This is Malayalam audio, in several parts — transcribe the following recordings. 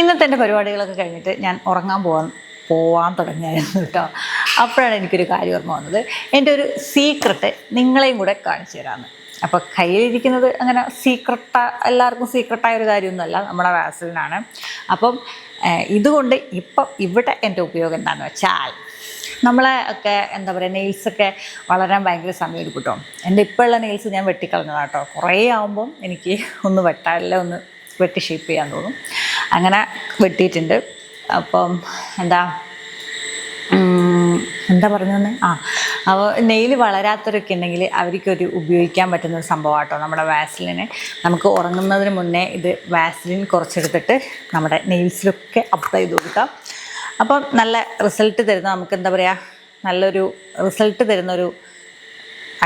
ഇന്നത്തെ എന്റെ പരിപാടികളൊക്കെ കഴിഞ്ഞിട്ട് ഞാൻ ഉറങ്ങാൻ പോകാൻ പോവാൻ തുടങ്ങിയായിരുന്നു കേട്ടോ. അപ്പോഴാണ് എനിക്കൊരു കാര്യം ഓർമ്മ വന്നത്. എന്റെ ഒരു സീക്രട്ട് നിങ്ങളെയും കൂടെ കാണിച്ചു തരാമെന്ന് അപ്പോൾ കയ്യിലിരിക്കുന്നത് അങ്ങനെ സീക്രട്ട എല്ലാവർക്കും സീക്രട്ടായ ഒരു കാര്യമൊന്നുമല്ല. നമ്മുടെ വാസലിനാണ്. അപ്പം ഇതുകൊണ്ട് ഇപ്പം ഇവിടെ എന്റെ ഉപയോഗം എന്താണെന്ന് വെച്ചാൽ നമ്മളെ ഒക്കെ എന്താ പറയുക നെയിൽസൊക്കെ വളരാൻ ഭയങ്കര സമയം എടുക്കും കേട്ടോ. എന്റെ ഇപ്പോഴുള്ള നെയിൽസ് ഞാൻ വെട്ടിക്കളഞ്ഞതാണ് കേട്ടോ. കുറേ ആകുമ്പം എനിക്ക് ഒന്ന് വെട്ടാല്ല ഒന്ന് വെട്ടി ഷേപ്പ് ചെയ്യാൻ തോന്നും. അങ്ങനെ വെട്ടിയിട്ടുണ്ട്. അപ്പം എന്താ? എന്താ എന്താ പറഞ്ഞതെന്ന്? ആ അപ്പോൾ നെയിൽ വളരാത്തവരൊക്കെ ഉണ്ടെങ്കിൽ അവർക്കൊരു ഉപയോഗിക്കാൻ പറ്റുന്ന ഒരു സംഭവം കേട്ടോ നമ്മുടെ വാസലിന്. നമുക്ക് ഉറങ്ങുന്നതിന് മുന്നേ ഇത് വാസ്ലിൻ കുറച്ചെടുത്തിട്ട് നമ്മുടെ നെയിൽസിലൊക്കെ അപ്ലൈ ചെയ്ത് കൊടുക്കാം. അപ്പം നല്ല റിസൾട്ട് തരുന്ന നമുക്ക് എന്താ പറയുക നല്ലൊരു റിസൾട്ട് തരുന്നൊരു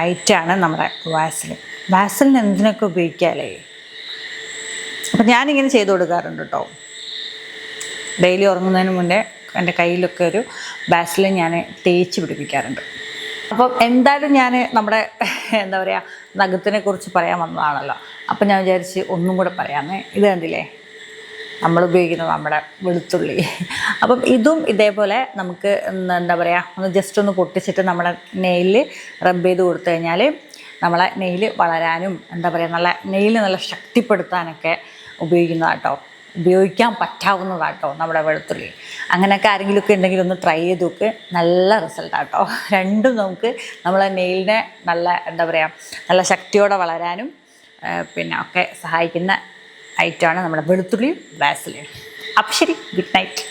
ഐറ്റാണ് നമ്മുടെ വാസ്ലിൻ. വാസ്ലിൻ എന്തിനൊക്കെ ഉപയോഗിക്കാമല്ലേ അപ്പം ഞാനിങ്ങനെ ചെയ്തു കൊടുക്കാറുണ്ട് കേട്ടോ ഡെയിലി ഉറങ്ങുന്നതിന് മുന്നേ എന്റെ കയ്യിലൊക്കെ ഒരു ബാസിലിൻ ഞാൻ തേച്ച് പിടിപ്പിക്കാറുണ്ട്. അപ്പം എന്തായാലും ഞാൻ നമ്മുടെ എന്താ പറയുക നഖത്തിനെ കുറിച്ച് പറയാൻ വന്നതാണല്ലോ. അപ്പം ഞാൻ വിചാരിച്ച് ഒന്നും കൂടെ പറയാമേ. ഇത് കണ്ടില്ലേ? നമ്മൾ ഉപയോഗിക്കുന്നത് നമ്മുടെ വെളുത്തുള്ളി. അപ്പം ഇതും ഇതേപോലെ നമുക്ക് എന്താ പറയുക ഒന്ന് ജസ്റ്റ് ഒന്ന് പൊട്ടിച്ചിട്ട് നമ്മുടെ നെയിലിൽ റബ്ബ് ചെയ്ത് കൊടുത്തു കഴിഞ്ഞാൽ നമ്മളെ നെയിൽ വളരാനും എന്താ പറയുക നല്ല നെയിൽ നല്ല ശക്തിപ്പെടുത്താനൊക്കെ ഉപയോഗിക്കുന്നതാട്ടോ. ഉപയോഗിക്കാൻ പറ്റാവുന്നതാട്ടോ നമ്മുടെ വെളുത്തുള്ളി. അങ്ങനെയൊക്കെ ആരെങ്കിലുമൊക്കെ ഉണ്ടെങ്കിൽ ഒന്ന് ട്രൈ ചെയ്ത് നോക്ക്. നല്ല റിസൾട്ടാട്ടോ രണ്ടും നമുക്ക് നമ്മളെ നെയിലിനെ നല്ല എന്താ പറയുക നല്ല ശക്തിയോടെ വളരാനും പിന്നെ ഒക്കെ സഹായിക്കുന്ന ഐറ്റമാണ് നമ്മുടെ വെളുത്തുള്ളിയും വാസലിനും അപ്പം ശരി ഗുഡ് നൈറ്റ്